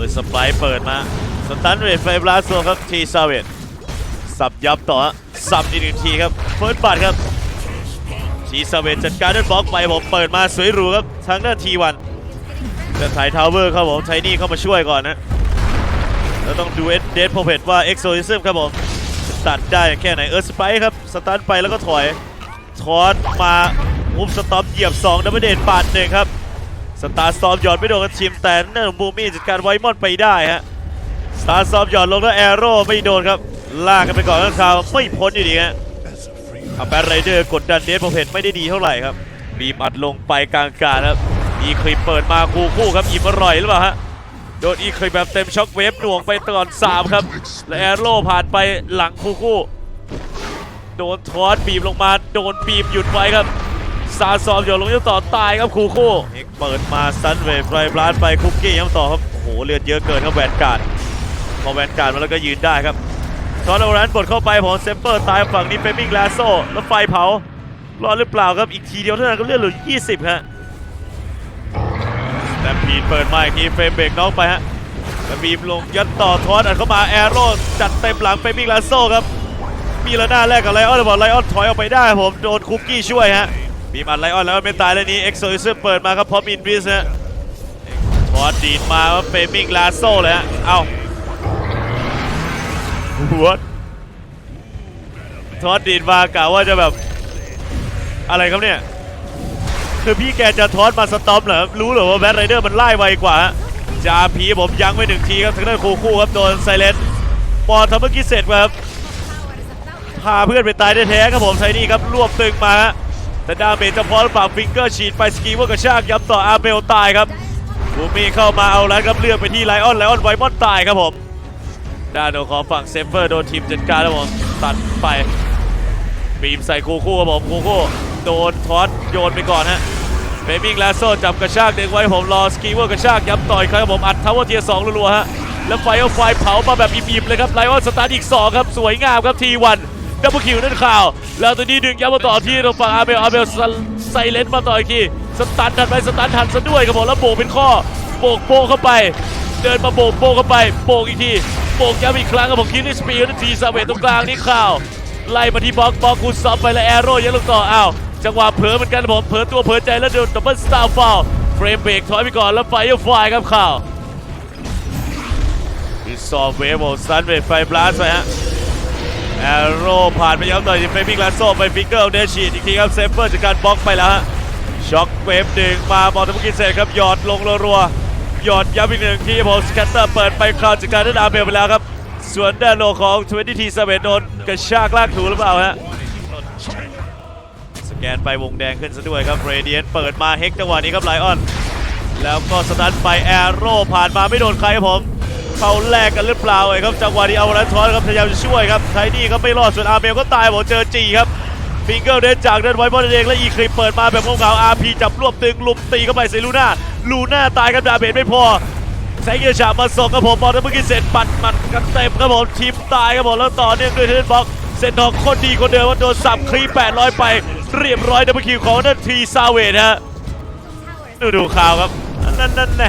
อสไปร์เปิดมาสตันเรทไฟบลาสโซครับทีซาเวตสับยับต่อสับอีกหนึ่งทีครับเฟิร์สบัตครับทีซาเวตจัดการด้วยบล็อกไปผมเปิดมาสวยหรูครับทางด้านทีวันจะถ่ายทาวเวอร์ครับผมไทนี่เข้ามาช่วยก่อนนะแล้วต้องดูเอเดนโพเพตว่าเอ็กโซซิซึมครับผมตัดได้แค่ไหนเออสไปครับสตันไปแล้วก็ถอยทอดมามุมสต็อปเหยียบ2ดับเบิลเดนปาดหนึ่งครับ สตาร์ซอมหยอดไม่โดนกับทีมแต่นั่นบูมี่จัดการไวมอนไปได้ฮะสตาร์ซอมหยอดลงแล้วแอโร่ไม่โดนครับลากกันไปก่อนข้างคาวไม่พ้นอยู่ดีฮะอาแบทไรเดอร์กดดันเดนโพเพนไม่ได้ดีเท่าไหร่ครับบีมอัดลงไปกลางกาครับอีคลิปเปิดมาคู่คู่ครับอิ่มอร่อยหรือเปล่าฮะโดนอีคลิปแบบเต็มช็อคเวฟหน่วงไปก่อน3ครับและแอโร่ผ่านไปหลังคู่คู่โดนทอสบีบลงมาโดนบีบหยุดไว้ครับซาซอมโยนลงยังต่อตายครับคูคู่ เปิดมาซันเวฟไรบลัสไปคุกกี้ยังต่อครับโอ้โหเลือดเยอะเกินครับแวนการ์ดพอแวนการ์ดมาแล้วก็ยืนได้ครับทอนโอรันบดเข้าไปผมเซมเปอร์ตายฝั่งนี้เป็นมิงลาโซแล้วไฟเผารอดหรือเปล่าครับอีกทีเดียวเท่านั้นก็เลือดเหลือ 20 ฮะแต่พีดเปิดมาอีกทีเฟมเบรกน้องไปฮะแล้วบีมลงยัดต่อทอสอัดเข้ามาแอโร่จัดเต็มหลังเป็นมิงลาโซครับมีละหน้าแรกกับไลออนบอกไลออนถอยออกไปได้ผมโดนคุกกี้ช่วยฮะ มีมัดไลออนแล้วไม่ตายแล้วนี้เอ็กโซซิซึเปิดมาครับพร้อมอินวิสฮะทอดดีดมาว่าเฟมิงลาโซ่เลยฮะเอ้าหัวทอดดีดมากะว่าจะแบบ อะไรครับเนี่ย คือพี่แกจะทอดมาสต็อปเหรอรู้เหรอว่าแบทไรเดอร์มันไล่ไวกว่าฮะจาพีผมยั้งไว้หนึ่งทีครับทางด้านคูคู่ครับโดนไซเลนปอนทำเมื่อกี้เสร็จครับพาเพื่อนไปตายแท้ๆครับผมไทนี่ครับรวบตึงมา แต่ดาเมจจะพอหรือเปล่าฟิงเกอร์ฉีดไปสกีว่ากระชากย้ำต่ออาเบลตายครับบูมี่เข้ามาเอาแล้วครับเลือกไปที่ไลออนไลออนไวมอนตายครับผมด้านของฝั่งเซฟเฟอร์โดนทีมจัดการแล้วผมตัดไปบีมใส่คูคู่ครับผมคูคู่โดนทอสโยนไปก่อนฮะเบมิงลาโซจับกระชากเด็กไว้ผมรอสกีเว่ากระชากย้ำต่อยครับผมอัดทาวเวอร์เทียร์สองรัวๆฮะแล้วไฟเอาไฟเผามาแบบอิ่มๆเลยครับไลออนสตาร์ทอีกสองครับ สวยงามครับทีวัน ดับเบิลคิวนั่นข่าว แล้วตัวนี้ดึงย้ำมาต่อที่ตรงฝั่งอาเบลอาเบลไซเลนมาต่ออีกทีสตันทันไปสตันทันซะด้วยครับผมแล้วโบกเป็นข้อโบกโบกเข้าไป เดินมาโบกโบกเข้าไปโบกอีกทีโบกย้ำอีกครั้งครับผมคิดในสปีดนาทีซาเวตตรงกลางนี่ข่าวไล่มาที่บล็อกบล็อกคูซับไปแล้วแอโร่ยังลงต่ออ้าวจังหวะเผลอเหมือนกันครับผมเผลอตัวเผลอใจแล้วโดนดับเบิลสตาร์ฟอลเฟรมเบรกถอยไปก่อนแล้วไฟไฟครับข่าวซอฟเวฟโอซันเวฟไฟบลัสไปฮะ แอโร่ผ่านไปย้ำต่อยที่เฟมิงลาโซไปฟิงเกิลเดชีดอีกทีครับเซฟเฟอร์จากการบล็อกไปแล้วฮะช็อคเวฟดึงมาบอลทำกินเสร็จครับหยอดลงรัวๆหยอดย้ำอีกหนึ่งทีผมสแกตเตอร์เปิดไปคราวจากการได้ดาเบลไปแล้วครับส่วนด้านโลของ20ทีสเปโดนกระชากลากถูหรือเปล่าฮะสแกนไปวงแดงขึ้นซะด้วยครับเรเดียนเปิดมาเฮกจังหวะนี้ครับไลออนแล้วก็สตันไปแอโร่ผ่านมาไม่โดนใครครับผม เขาแลกกันหรือเปล่าไอ้ครับจังหวะที่เอาลันทอนครับพยายามจะช่วยครับไทนี่ก็ไม่รอดส่วนอาร์เมลก็ตายผมเจอจีครับฟิงเกิลเดนจากเดินไว้บอลเองและอีคลิปเปิดมาแบบงงเงาอาร์พีจับรวบตึงลุมตีเข้าไปใส่ลูน่าลูน่าตายครับดาเบนไม่พอแซงเกียร์ฉาบมาส่งครับผมบอลเมื่อกี้เสร็จปัดมันกันเต็มครับผมทีมตายครับผมแล้วต่อเนื่องด้วยเทนบ็อกเซนทองคนดีคนเดิมว่าโดนสับคลี800 ไป เรียบร้อยดับเบิลคิวของนันทีซาเวทฮะดูดูข่าวครับอันนั้นนั่นแน่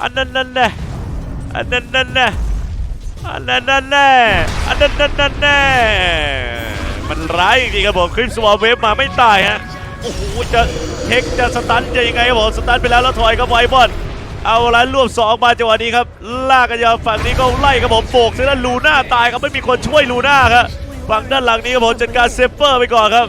อันนั้นนั่นแน่ อันนั้นนั่นแน่อันนั้นนั่นแน่อันนั้นนั่นนั่นแน่มันร้ายจริงๆครับผมคลิปสวอเวฟมาไม่ตายฮะโอ้โหจะเทคจะสตันจะยังไงครับผมสตันไปแล้วแล้วถอยครับไวบอลเอาละรวบสองมาจังหวะนี้ครับลากกันยาวฝั่งนี้ก็ไล่ครับผมโบกเสร็จแล้วลูน่าตายครับไม่มีคนช่วยลูน่าครับฝั่งด้านหลังนี้ครับผมจัดการเซฟเฟอร์ไปก่อนครับ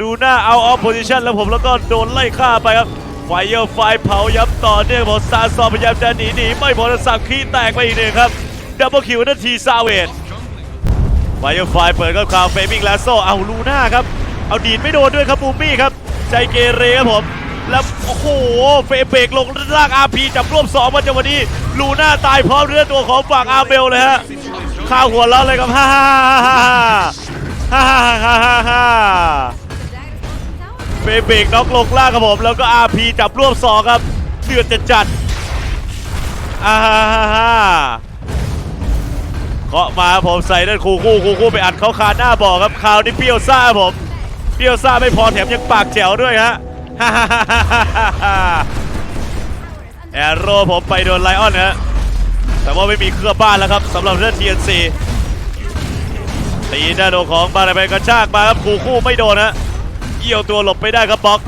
ลูน่าเอาออฟโพซิชันแล้วผมแล้วก็โดนไล่ฆ่าไปครับ ไฟเออไฟเผายับต่อเนื่องของซาซอพยายามจะหนีหนีไม่พอสักขี้แตกไปอีกหนึ่งครับดับเบิลคิวนาทีซาเวดไฟเออไฟเปิดก็ข่าวเฟมิงแลาโซเอาลูน่าครับเอาดีดไม่โดนด้วยครับบูมี่ครับใจเกเรครับผมแล้วโอ้โหเฟเบกลงลากอาร์พีจับรวบสองมาจังหวะนี้ลูน่าตายพร้อมเรือตัวของฝั่งอาร์เบลเลยฮะข้าวหัวเราะเลยครับฮ่าฮ่าฮ่าฮ่าฮ่าฮ่า เบเบรกน็อกลงล่างครับผมแล้วก็ RP จับรวบสองครับเดือดจัดจัดอ่าฮ่าฮ่าฮ่าเคาะมาครับผมใส่ด้านคู่คู่คู่คู่ไปอัดเขาคาหน้าบอกครับคราวนี้เปรี้ยวซ่าครับผมเปรี้ยวซ่าไม่พอแถมยังปากแจ๋วด้วยฮะฮ่าฮ่าฮ่าฮ่าฮ่าแอโร่ผมไปโดนไลออนฮะแต่ว่าไม่มีเครือบ้านแล้วครับสำหรับเรื่อง TNC ตีด้านโดของบาราเบนกระชากมาครับคู่คู่ไม่โดนฮะ เกี่ยวตัวหลบไปได้ครับบ็อก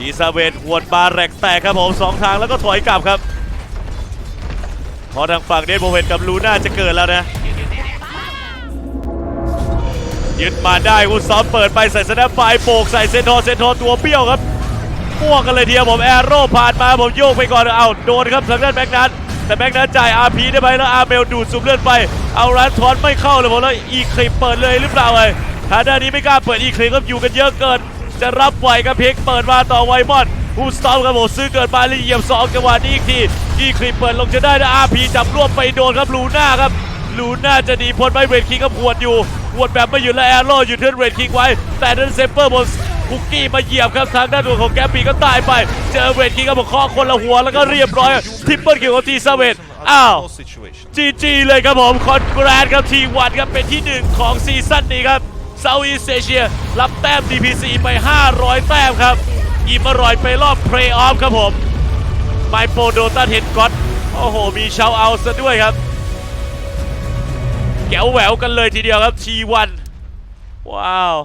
อีซาเวนหวดบาแรกแตกครับผมสองทางแล้วก็ถอยกลับครับ พอทางฝั่งเดนโบเวนกับลูน่าจะเกิดแล้วนะยึดมาได้วุฒซ้อมเปิดไปใส่สแนปไฟโปกใส่เซนทอร์เซนทอร์ตัวเบี้ยวครับม่วงกันเลยทีเดียวผมแอโร่ผ่านมาผมโยกไปก่อนเอาโดนครับทางด้านแบ็กนัทแต่แบ็กนัทจ่ายอาร์พีได้ไหมแล้วอาร์เบลดูดซุมเลือดไป เอาร้านทอนไม่เข้าเลยผมแล้วอีคลิปเปิดเลยหรือเปล่าไอ้ ทางด้านนี้ไม่กล้าเปิดอีคลิปครับอยู่กันเยอะเกิน จะรับไหวครับเพิกเปิดมาต่อไวมอนฮูสตอมครับผมซื้อเกิดมาเลยเหยียบสองจังหวะนี้อีกทีอีคลิปเปิดลงจะได้นะอาร์พีจับรวบไปโดนครับลูน่าครับลูน่าจะหนีพ้นไปเวทคิงก็หวดอยู่หวดแบบไม่หยุดและแอโร่อยู่เทิร์นเวทคิงไว้ แต่นั้นเซเปอร์บนคุกกี้มาเหยียบครับทางด้านตัวของแกปปี้ก็ตายไป เจอเวทคิงก็บอกข้อคนละหัวแล้วก็เรียบร้อยทิปเปิลคิวของทีซาเวตอ้าวจีจีเลยครับผมคอนแกรนครับทีวันครับเป็นที่หนึ่งของซีซั่นนี้ครับ เซาท์อีสเอเชียรับแต้ม DPC ไป 500 แต้มครับอิ่มอร่อยไปรอบเพลย์ออฟครับผมไมโปโดตันเห็นก็อตโอ้โห มีชาวเอาซะด้วยครับ แก้วแหววกันเลยทีเดียวครับทีวันว้าว